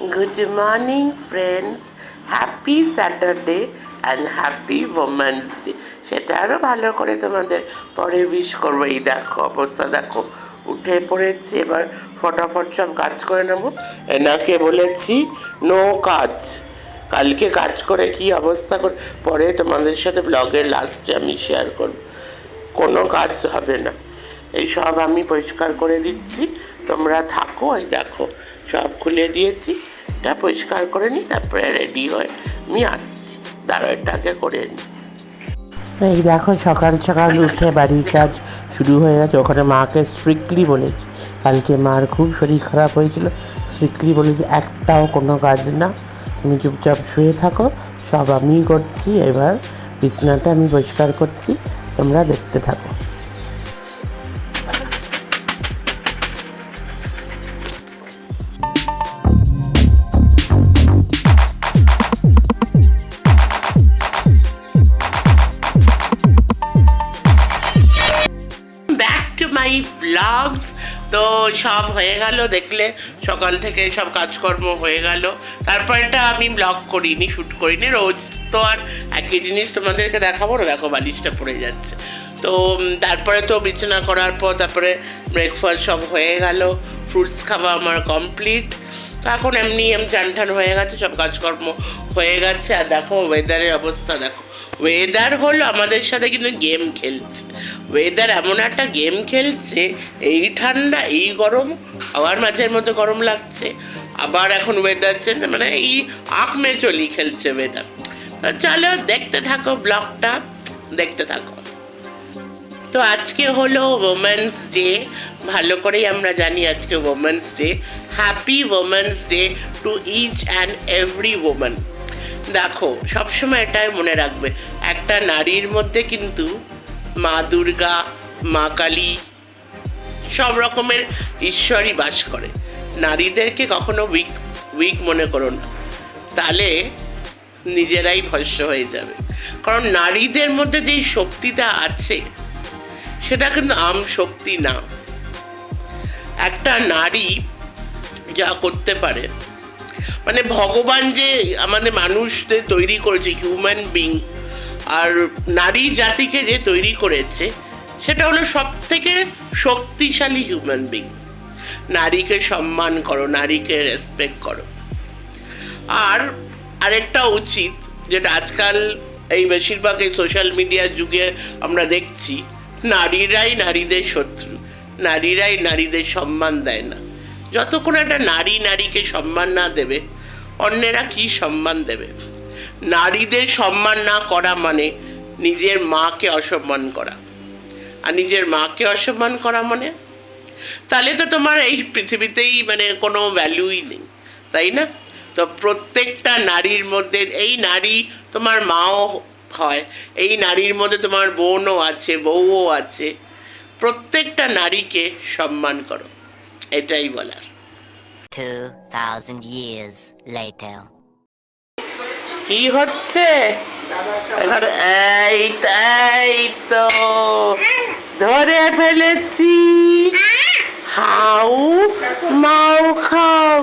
Good morning friends happy Saturday and happy women's day সেটা আরও ভালো করে তোমাদের পরে উইশ করব। এই দেখো, অবস্থা দেখো। উঠে পড়েছি, এবার ফটাফট সব কাজ করে নেব। এনাকে বলেছি, নো কাজ। কালকে কাজ করে কি অবস্থা করে? পরে তোমাদের সাথে ব্লগের লাস্টে আমি শেয়ার করব। কোনো কাজ হবে না। এই সব আমি পরিষ্কার করে দিচ্ছি। তোমরা থাকো, এই দেখো। সব খুলে দিয়েছি। এটা পরিষ্কার করে নিই, তারপরে রেডি হয়ে আমি আসছি। দাঁড়ো এটাকে করে নিই। এই দেখো, সকাল সকাল উঠে বাড়ির কাজ শুরু হয়ে গেছে। ওখানে মাকে স্ট্রিক্টলি বলেছি। কালকে মার খুব শরীর খারাপ হয়েছিল। স্ট্রিক্টলি বলেছি, একটাও কোনো কাজ না। তুমি চুপচাপ শুয়ে থাকো। সব আমিই করছি। এবার বিছানাটা আমি পরিষ্কার করছি। তোমরা দেখতে থাকো। সব হয়ে গেল, দেখলে সকাল থেকে সব কাজকর্ম হয়ে গেল। তারপর এটা আমি ব্লগ করিনি শ্যুট করিনি, রোজ তো আর একই জিনিস তোমাদেরকে দেখাবো না, দেখো বালিশটা পড়ে যাচ্ছে। তো তারপরে তো বিছানা করার পর তারপরে ব্রেকফাস্ট সব হয়ে গেল ফ্রুটস খাওয়া আমার কমপ্লিট এখন এমনি আমি চান টান হয়ে গেছে, সব কাজকর্ম হয়ে গেছে। আর দেখো ওয়েদারের অবস্থা, দেখো। ওয়েদার হলো আমাদের সাথে কিন্তু গেম খেলছে। ওয়েদার এমন একটা গেম খেলছে, এই ঠান্ডা, এই গরম, আবার মাঝের মধ্যে গরম লাগছে, আবার এখন ওয়েদার চেঞ্জ মানে এই আখ মে চলি খেলছে ওয়েদার তো চলো দেখতে থাকো ব্লগটা দেখতে থাকো। তো আজকে হলো ওমেন্স ডে ভালো করেই আমরা জানি আজকে women's day happy women's day to each and every women দেখো, সবসময় এটাই মনে রাখবে, একটা নারীর মধ্যে কিন্তু মা দুর্গা, মা কালী, সব রকমের ঈশ্বরই বাস করে। নারীদেরকে কখনো উইক উইক মনে করো না। তাহলে নিজেরাই ভস্য হয়ে যাবে। কারণ নারীদের মধ্যে যেই শক্তিটা আছে, সেটা কিন্তু আম শক্তি না। একটা নারী যা করতে পারে মানে ভগবান যে আমাদের মানুষদের তৈরি করেছে হিউম্যান বিং আর নারী জাতিকে যে তৈরি করেছে, সেটা হলো সব থেকে শক্তিশালী হিউম্যান বিং নারীকে সম্মান করো, নারীকে রেসপেক্ট করো। আর আরেকটা উচিত, যেটা আজকাল এই বেশিরভাগ এই সোশ্যাল মিডিয়ার যুগে আমরা দেখছি, নারীরাই নারীদের শত্রু, নারীরাই নারীদের সম্মান দেয় না। যতক্ষণ একটা নারী নারীকে সম্মান না দেবে, অন্যেরা কি সম্মান দেবে? নারীদের সম্মান না করা মানে নিজের মাকে অসম্মান করা। আর নিজের মাকে অসম্মান করা মানে? তাহলে তো তোমার এই পৃথিবীতেই মানে কোনো ভ্যালুই নেই তাই না? তো প্রত্যেকটা নারীর মধ্যে এই নারী তোমার মাও হয় এই নারীর মধ্যে তোমার বোনও আছে বউও আছে প্রত্যেকটা নারীকে সম্মান করো এটাই বলার। 2,000 years later. কি হচ্ছে? এই তো, ধরে ফেলেছি। হাউ মাও খাও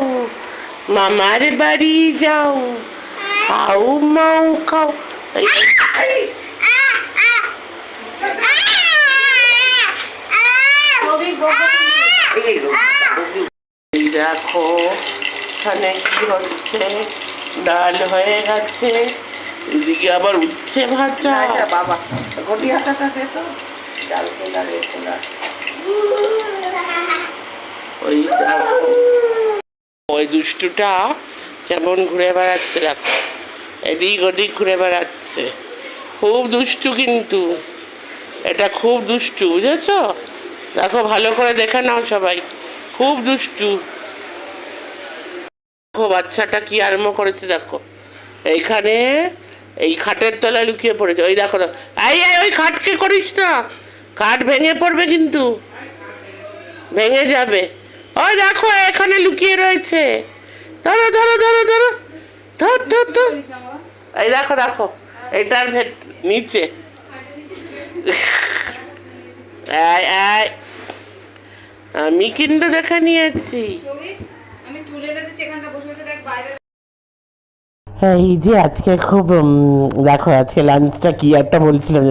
মামার বাড়ি যাও। হাউ মাও খাও দেখো এখানে কি হচ্ছে? ডাল হয়ে গেছে এদিকে আবার উঠছে ভাজা। বাবা ঘটি হাতাটা দে তো ডাল রে ওই ওই দুষ্টুটা কেমন ঘুরে বেড়াচ্ছে দেখো এদিক ওদিক ঘুরে বেড়াচ্ছে। খুব দুষ্টু কিন্তু এটা খুব দুষ্টু বুঝেছ? দেখো ভালো করে দেখে নাও সবাই খুব দুষ্টু। দেখো, বাচ্চাটা কি আরম্ভ করেছে, দেখো। এইখানে, এই খাটের তলায় লুকিয়ে পড়েছে। ওই দেখো। এই এই, ওই খাটকে করিস না। খাট ভেঙে পড়বে কিন্তু। ভেঙে যাবে। ওই দেখো, এখানে লুকিয়ে রয়েছে। ধরো ধরো ধরো ধরো। ধর ধর ধর। এই দেখো দেখো। এটার ভেত, নিচে। আমি কিন্তু দেখে নিয়েছি। তুলে রেখেছি এখানটা বসে বসে দেখ বাইরে। হ্যাঁ এই যে আজকে খুব দেখো আজকে লাঞ্চটা কি একটা বলছিলাম।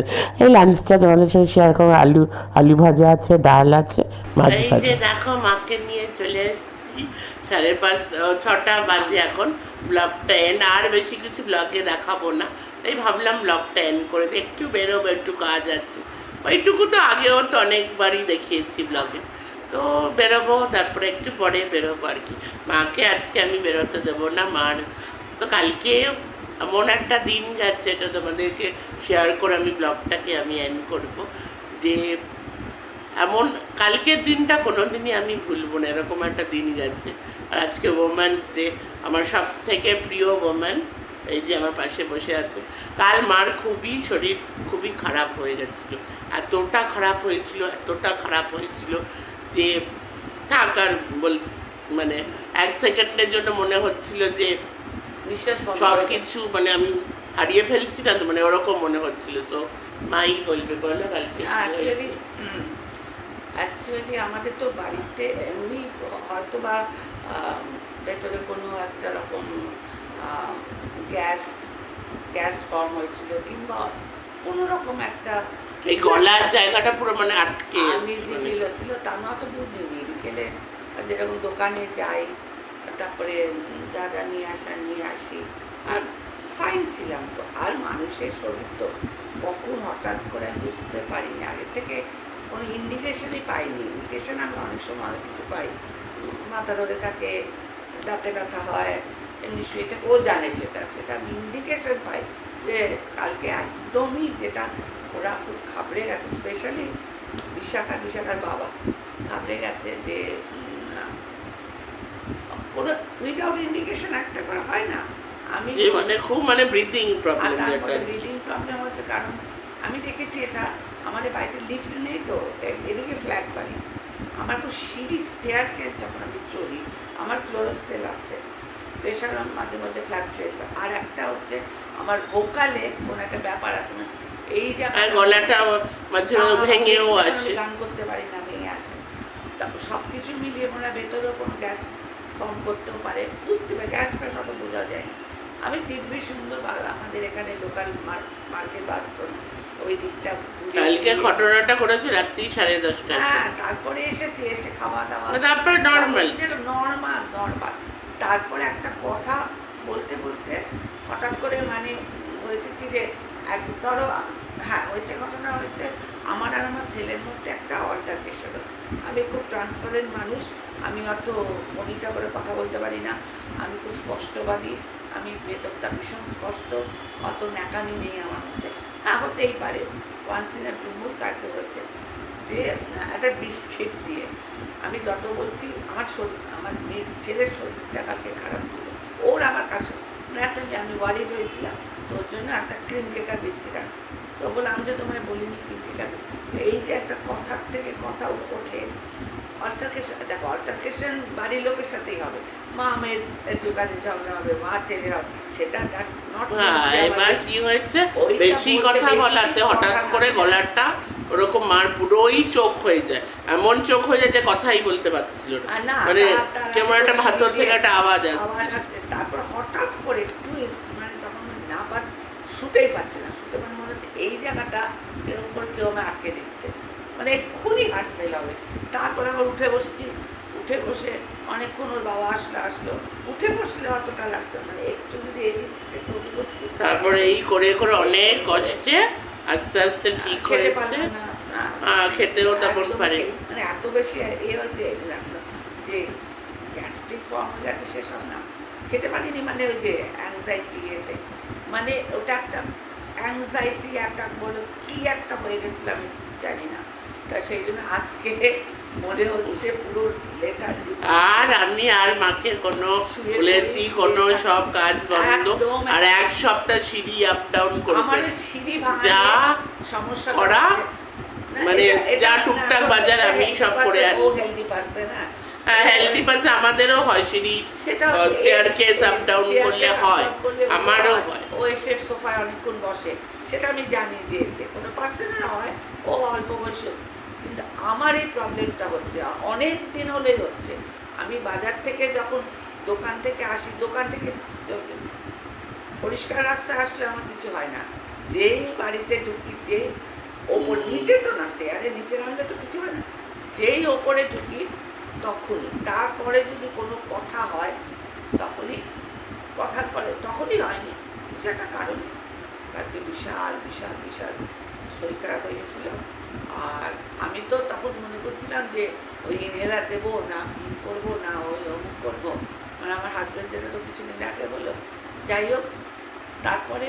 এই লাঞ্চটা তোমাদের সাথে শেয়ার করব। আলু আলু ভাজা আছে ডাল আছে মাছ এই ভাজা। যে দেখো মাকে নিয়ে চলে এসেছি। সাড়ে পাঁচ ছটা বাজে এখন ব্লগটা এন্ড আর বেশি কিছু ব্লগে দেখাবো না। তাই ভাবলাম ব্লগটা এন্ড করে দিই। একটু বেরোবো একটু কাজ আছে। ওইটুকু তো আগেও তো অনেকবারই দেখিয়েছি ব্লগে তো বেরোবো, তারপরে একটু পরে বেরোবো আর কি। মাকে আজকে আমি বেরোতে দেবো না, মার। তো কালকে এমন একটা দিন যাচ্ছে এটা তোমাদেরকে শেয়ার করে আমি ব্লগটাকে আমি এন্ড করব যে এমন কালকের দিনটা কোনোদিনই আমি ভুলবো না, এরকম একটা দিন যাচ্ছে আর আজকে ওমেন্স ডে আমার সব থেকে প্রিয় ওমেন এই যে আমার পাশে বসে আছে। কাল মার খুবই শরীর খুবই খারাপ হয়ে গেছিল, এতটা খারাপ হয়েছিল, এতটা খারাপ হয়েছিল যে থাক আর বল মানে এক সেকেন্ডের জন্য মনে হচ্ছিল যে বিশ্বাস সব কিছু মানে আমি হারিয়ে ফেলছি না তো মানে ওরকম মনে হচ্ছিল। তো মাই বলবে বলো কালকে অ্যাকচুয়ালি আমাদের তো বাড়িতে এমনি হয়তো বা ভেতরে কোনো একটা রকম গ্যাস গ্যাস ফর্ম হয়েছিল কিংবা কোনো রকম একটা এই গলার জায়গাটা পুরো মানে আটকে মানে। তার না তো বুঝিনি বিকেলে যেরকম দোকানে যাই তারপরে যা যা নিয়ে আসা নিয়ে আসি। আর ফাইন ছিলাম তো। আর মানুষের শরীর তো কখন হঠাৎ করে বুঝতে পারিনি। আগের থেকে কোনো ইন্ডিকেশনই পাইনি। ইন্ডিকেশন আমি অনেক সময় অনেক কিছু পাই। মাথা ধরে থাকে দাঁতে ব্যথা হয় এমনি শুয়ে থাকে। ও জানে সেটা। সেটা আমি ইন্ডিকেশন পাই যে কালকে একদমই যেটা ওরা খুব ঘাবড়ে গেছে স্পেশালি বিশাখা বিশাখার বাবা। ঘাবড়ে গেছে যে কোনো উইদাউট ইন্ডিকেশন একটা করে হয় না। আমি মানে খুব মানে ব্রিদিং প্রবলেম ব্রিদিং প্রবলেম হচ্ছে কারণ আমি দেখেছি এটা আমাদের বাড়িতে লিফট নেই তো এদিকে ফ্ল্যাট বাড়ি। আমার খুব সিঁড়ি স্টেয়ার কেস যখন আমি চলি আমার ক্লোরোস্টেল আছে। প্রেশার মাঝে মধ্যে ফ্ল্যাকচুয়েট আর একটা হচ্ছে আমার ভোকালে কোনো একটা ব্যাপার আছে না। এই জায়গায় গলাটা মাঝে ভেঙেও আসে গান করতে পারি না ভেঙে আসে। সব কিছু মিলিয়ে মনে হয় ভেতরেও কোনো গ্যাস ফর্ম করতেও পারে। বুঝতে পারি গ্যাস ফ্যাস অত বোঝা যায় না। আমি দিব্যি সুন্দর আমাদের এখানে লোকাল মার্কেট বাস করি ওই দিকটা কালকে ঘটনাটা করেছে রাত্রি সাড়ে দশটায় হ্যাঁ তারপরে এসেছি এসে খাওয়া দাওয়া তারপরে নর্মাল নর্মাল নর্মাল তারপরে একটা কথা বলতে বলতে হঠাৎ করে মানে হয়েছে কি যে এক ধরো হ্যাঁ হয়েছে ঘটনা হয়েছে, আমার আর আমার ছেলের মধ্যে একটা অল্টারনেশন আমি খুব ট্রান্সপারেন্ট মানুষ, আমি অত ভনিতা করে কথা বলতে পারি না, আমি খুব স্পষ্টবাদী, আমি ভেতরটা ভীষণ স্পষ্ট, অত ন্যাকামি নেই আমার মধ্যে। হ্যাঁ হতেই পারে ইন এ ব্লুমুর কাকে হয়েছে? যে, একটা বিস্কিট দিয়ে। আমি যত বলছি, আমার শরীর, আমার মেয়ের ছেলের শরীরটা কালকে খারাপ ছিল, ওর আমার কাছে ন্যাচারালি আমি ওয়ারিড হয়েছিলাম তো ওর জন্য একটা ক্রিম কেকার বিস্কিট আন তো বলে আমি যে তোমায় বলিনি ক্রিম কেকার এই যে একটা কথার থেকে কথা ওঠে অল্টারকেশন দেখো অল্টারকেশন বাড়ির লোকের সাথেই হবে। মা মেয়ের দোকানে ঝগড়া হবে মা ছেলে হবে সেটা নট এবার কি হয়েছে? বেশি কথা বলাতে হঠাৎ করে। গলাটা ওরকম মার পুরোই চোখ হয়ে যায়। এমন চোখ হয়ে যায় যে কথাই বলতে পারছিল না। মানে তার- তার কেমন একটা ভাতর থেকে একটা আওয়াজ আসছে। তারপর হঠাৎ করে টুইস্ট মানে তখন আমি না পার শুতেই পারছে না শুতে মানে মনে হচ্ছে এই জায়গাটা এরকম করে কেউ আমি আটকে দিচ্ছে। মানে এক্ষুনি হার্ট ফেল হবে। তারপর আবার উঠে বসছি। উঠে বসে অনেকক্ষণ ওর বাবা আসলে আসলো। উঠে বসলে অতটা লাগতো মানে একটু যদি এদিক থেকে করছি তারপরে এই করে করে অনেক কষ্টে আস্তে আস্তে ঠিক হয়েছে। না, খেতেও তেমন। খে- মানে এত বেশি এ হচ্ছে লাগল যে গ্যাস্ট্রিক ফর্ম হয়ে গেছে সেসব না। খেতে পারিনি মানে ওই যে অ্যাংজাইটি এতে। মানে ওটা একটা অ্যাংজাইটি অ্যাটাক বলো কি একটা হয়ে গেছিল আমি জানি না। তা সেই জন্য আজকে মনে হচ্ছে পুরো লেটার আর আমি আর মাকে কোনো বলেছি কোনো সব কাজ বন্ধ। আর এক সপ্তাহ সিঁড়ি আপ ডাউন আমার করবে ওই সিঁড়ি যা সমস্যা করা, মানে যা টুকটাক বাজার আমি সব করে আনি। হেলদি হ্যাঁ হ্যাঁ। হেলদি পাশে আমাদেরও হয় সিঁড়ি সেটা স্টেয়ার কেস আপ ডাউন করলে হয় আমারও হয় ও এসে সোফায় অনেকক্ষণ বসে। সেটা আমি জানি যে কোনো পার্সনের হয় ও অল্প বয়সে। কিন্তু আমার এই প্রবলেমটা হচ্ছে অনেক দিন হলেই হচ্ছে। আমি বাজার থেকে যখন দোকান থেকে আসি দোকান থেকে পরিষ্কার রাস্তা আসলে আমার কিছু হয় না। যেই বাড়িতে ঢুকি যে ওপর নিচে তো না স্টেয়ারে নিচে নামলে তো কিছু হয় না। যেই ওপরে ঢুকি তখনই। তারপরে যদি কোনো কথা হয়, তখনই কথার পরে তখনই হয়নি। কিছু একটা কারণে। কালকে বিশাল বিশাল বিশাল শরীর খারাপ হয়ে গেছিল। আর আমি তো তখন মনে করছিলাম যে, ওই ইনহেলার দেবো না কি করব, না ওই অমুক করব। মানে আমার হাজব্যান্ডেরও তো কিছুদিন আগে হলো। যাই হোক, তারপরে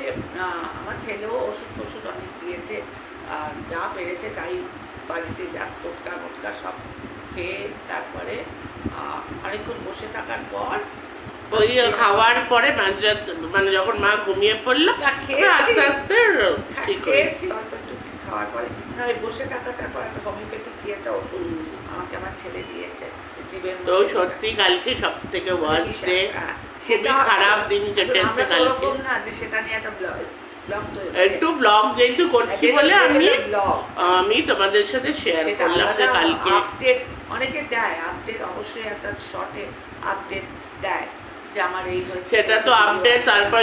আমার ছেলেও ওষুধ ফষুধ অনেক দিয়েছে। যা পেরেছে তাই বাড়িতে যা টোটকা মোটকা সব খেয়ে তারপরে অনেকক্ষণ বসে থাকার পর ওই খাওয়ার পরে মাঝরাত মানে যখন মা ঘুমিয়ে পড়ল আস্তে আস্তে হ্যাঁ, খেয়েছি অল্প একটু খাওয়ার পরে। না ওই বসে থাকাটার পর একটা হোমিওপ্যাথিক কি একটা ওষুধ আমাকে আমার ছেলে দিয়েছে জীবের তো সত্যি কালকে সব থেকে ওয়ার্স্ট ডে সেটা- খারাপ দিন কেটেছে কালকে। না যে সেটা নিয়ে একটা একটু ব্লগ যেহেতু করছি বলে আমি আমি তোমাদের সাথে শেয়ার করলাম যে কালকে আপডেট অনেকে দেয় আপডেট অবশ্যই একটা শর্টে আপডেট দেয় যে আমার এই হয়েছে সেটা তো আপডেট তারপর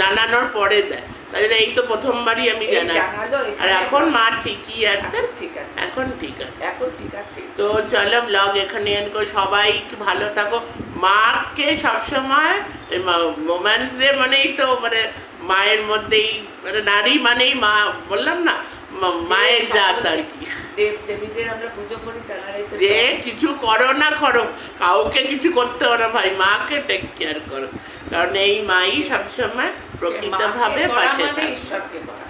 জানানোর পরে দেয়। জন্য এই তো প্রথমবারই আমি জানাচ্ছি। আর এখন মা ঠিকই আছে? ঠিক আছে। এখন ঠিক আছে। এখন ঠিক আছে। তো চলো ব্লগ এখানে end করি। সবাই ভালো থাকো। মাকে সবসময় মোমেন্টস ডে মানেই তো মানে মায়ের মধ্যেই মানে নারী মানেই মা বললাম না মায়ের জাত আর কি। দেব দেবীদের আমরা পুজো করি তারাই তো যে কিছু করো না করো কাউকে কিছু করতে হবে না ভাই মাকে টেক কেয়ার করো। কারণ এই মাই সবসময় প্রকৃত ভাবে মাকে পাশে মানে ঈশ্বরকে করা।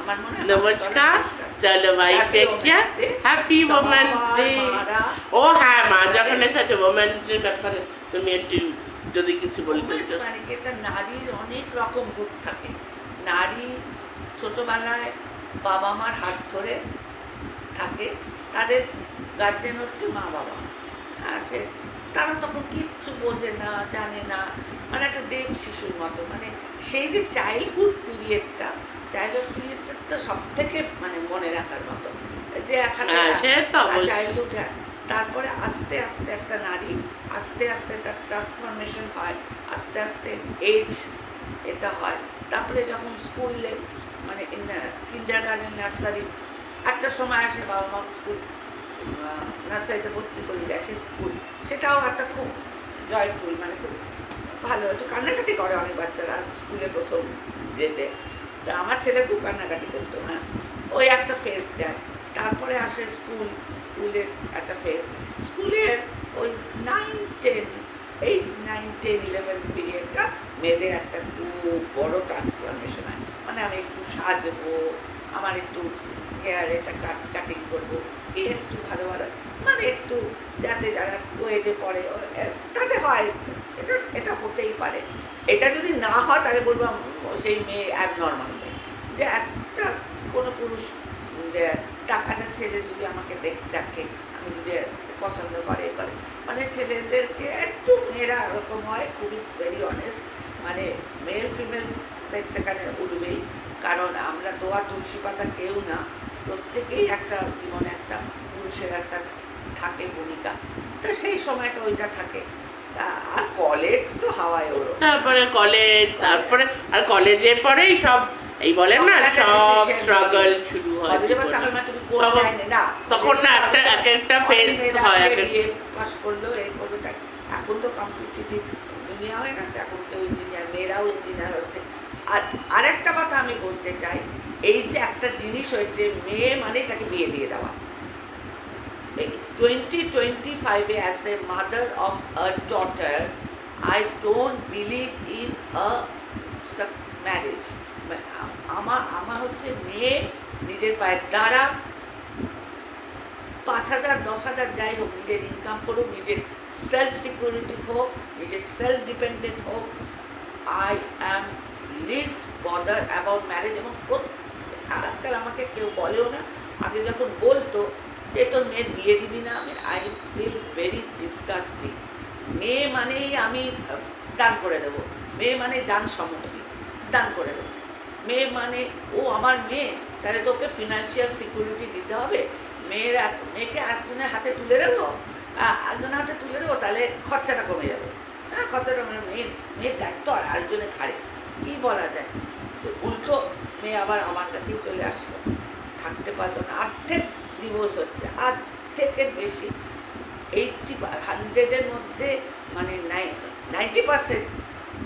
আমার মনে নমস্কার। চলো ভাই take care. Happy women's day ও হ্যাঁ মা যখন এসেছে ওমেন্স ডে ব্যাপারে তুমি একটু যদি কিছু বলতে চাও। মানে কি? একটা নারীর অনেক রকম রূপ থাকে। নারী ছোটবেলায় বাবা মার হাত ধরে থাকে। তাদের গার্জেন হচ্ছে মা বাবা আর সে তারা তখন কিচ্ছু বোঝে না জানে না। মানে একটা দেব শিশুর মতো। মানে সেই যে চাইল্ডহুড পিরিয়ডটা চাইল্ডহুড পিরিয়ডটা তো সব থেকে মানে মনে রাখার মতো। যে এখানে হ্যাঁ। চাইল্ডহুড তারপরে আস্তে আস্তে একটা নারী আস্তে আস্তে তার ট্রান্সফরমেশন হয় আস্তে আস্তে এজ এটা হয়। তারপরে যখন স্কুলে মানে কিন্ডার গার্ডেন নার্সারি একটা সময় আসে বাবা মা স্কুল নার্সারিতে ভর্তি করে দেয় সে স্কুল। সেটাও একটা খুব জয়ফুল মানে খুব ভালো। একটু কান্নাকাটি করে অনেক বাচ্চারা স্কুলে প্রথম যেতে। তা আমার ছেলে খুব কান্নাকাটি করতো হ্যাঁ। ওই একটা ফেস যায়, তারপরে আসে স্কুল, স্কুলের একটা ফেস স্কুলের ওই nine ten eight nine ten eleven পিরিয়ডটা মেয়েদের একটা খুব বড় ট্রান্সফরমেশন হয়। মানে আমি একটু সাজবো, আমার একটু হেয়ার এটা কাট কাটিং করব। একটু ভালো ভালো। মানে একটু যাতে যারা কোয়েডে পড়ে তাতে হয়। এটা এটা হতেই পারে। এটা যদি না হয়, তাহলে বলব সেই মেয়ে অ্যাবনর্মাল মেয়ে। যে একটা কোনো পুরুষ টাকাটা ছেলে যদি আমাকে দেখ- আমি যদি পছন্দ করে করে। মানে ছেলেদেরকে একটু মেয়েরা ওরকম হয়, খুবই ভেরি অনেস্ট মানে মেল ফিমেল সেক্স এখানে উঠবেই। কারণ আমরা দোয়া, তুলসী পাতা কেউ না। প্রত্যেকেই একটা জীবনে একটা পুরুষের একটা থাকে ভূমিকা। তো সেই সময়টা ওইটা থাকে। আর কলেজ তো হাওয়ায় ওরো তারপরে কলেজ তারপরে আর কলেজের পরেই সব এই বলেন না সব স্ট্রাগল শুরু হয়। কলেজে বা জীবনে। সাগর মা তুমি কোন তখন- না একটা এক একটা ফেজ হয় পাস করল এই করল এখন তো কম্পিটিটিভ দুনিয়া হয়ে গেছে এখন কেউ ইঞ্জিনিয়ার মেয়েরাও ইঞ্জিনিয়ার হচ্ছে। আর আরেকটা কথা আমি বলতে চাই এই যে একটা জিনিস হয়েছে, মেয়ে মানে তাকে বিয়ে দিয়ে দেওয়া। টোয়েন্টি টোয়েন্টি ফাইভে as a mother of a daughter I don't believe in a marriage আমার আমার হচ্ছে মেয়ে, নিজের পায়ের দ্বারা পাঁচ হাজার, দশ হাজার যাই হোক, নিজের ইনকাম করুক, নিজের সেলফ সিকিউরিটি হোক, নিজের সেলফ ডিপেন্ডেন্ট হোক I am least bother about marriage এবং প্রত- আজকাল আমাকে কেউ বলেও না। আগে যখন বলতো যে, তোর মেয়ের বিয়ে দিবি না? আমি আই ফিল ভেরি ডিসকাস্টিং মেয়ে মানেই আমি দান করে দেবো। মেয়ে মানে দান সম্মতি দান করে দেবো। মেয়ে মানে ও আমার মেয়ে, তাহলে তোকে ফিনান্সিয়াল সিকিউরিটি দিতে হবে। মেয়ের মেয়েকে একজনের হাতে তুলে দেবো একজনের হাতে তুলে দেবো, তাহলে খরচাটা কমে যাবে। হ্যাঁ খরচাটা মানে মেয়ের মেয়ের দায়িত্ব আর আরেকজনের ঘাড়ে। কী বলা যায়? মেয়ে আবার আমার কাছেই চলে আসলো। থাকতে পারল না। আর্ধেক ডিভোর্স হচ্ছে। আর্ধেকের বেশি। এইটটি হান্ড্রেডের মধ্যে মানে নাই নাইনটি পার্সেন্ট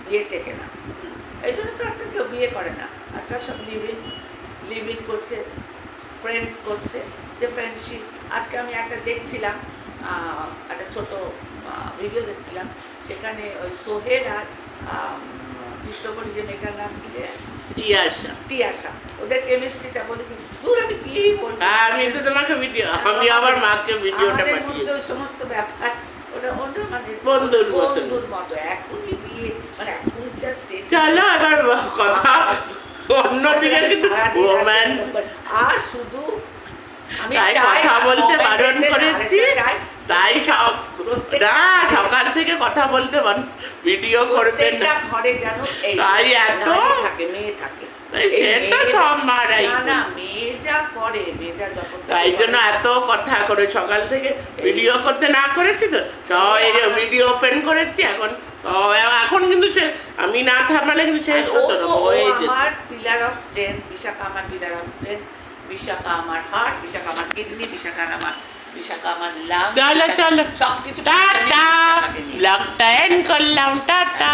বিয়ে টেকে না। এই জন্য তো আজকাল কেউ বিয়ে করে না। আজকাল সব লিভ লিভ করছে ফ্রেন্ডস করছে। যে ফ্রেন্ডশিপ আজকে আমি একটা দেখছিলাম একটা ছোট ভিডিও দেখছিলাম। সেখানে ওই সোহেল আর কৃষ্ণকলি যে মেয়েটার নাম কি তিয়াশা তিয়াশা ওদের কেমিস্ট্রিটা বলে দূর আমি কি বলব। আমি তো তোমাকে ভিডিও আমি আবার মাকে ভিডিওটা পাঠিয়ে মধ্যে সমস্ত ব্যাপার ওটা ওটা মানে বন্ধুর মতন। বন্ধুর মতো। এখনই বিয়ে মানে এখন জাস্ট চলো এবার কথা অন্যদিকে কিন্তু রোম্যান্স আর শুধু আমি কথা বলতে বারণ করেছি। তাই সব না সকাল থেকে কথা বলতে বারণ ভিডিও করবেন না। ঘরে যেন তাই এত? থাকে মেয়ে থাকে। তাই সে তো সব মারাই না না মেয়ে যা করে মেয়ে যা যখন তাই জন্য এত কথা করে সকাল থেকে ভিডিও করতে না করেছি তো। ভিডিও ওপেন করেছি এখন এখন কিন্তু সে আমি না থামালে কিন্তু শেষ হতো না আমার পিলার অফ স্ট্রেংথ বিশাখা আমার পিলার অফ স্ট্রেংথ বিশাখা আমার হার্ট বিশাখা আমার কিডনি বিশাখা আমার বিশাখা আমার লাং চলো চলো ব্লগটা এন্ড করলাম টাটা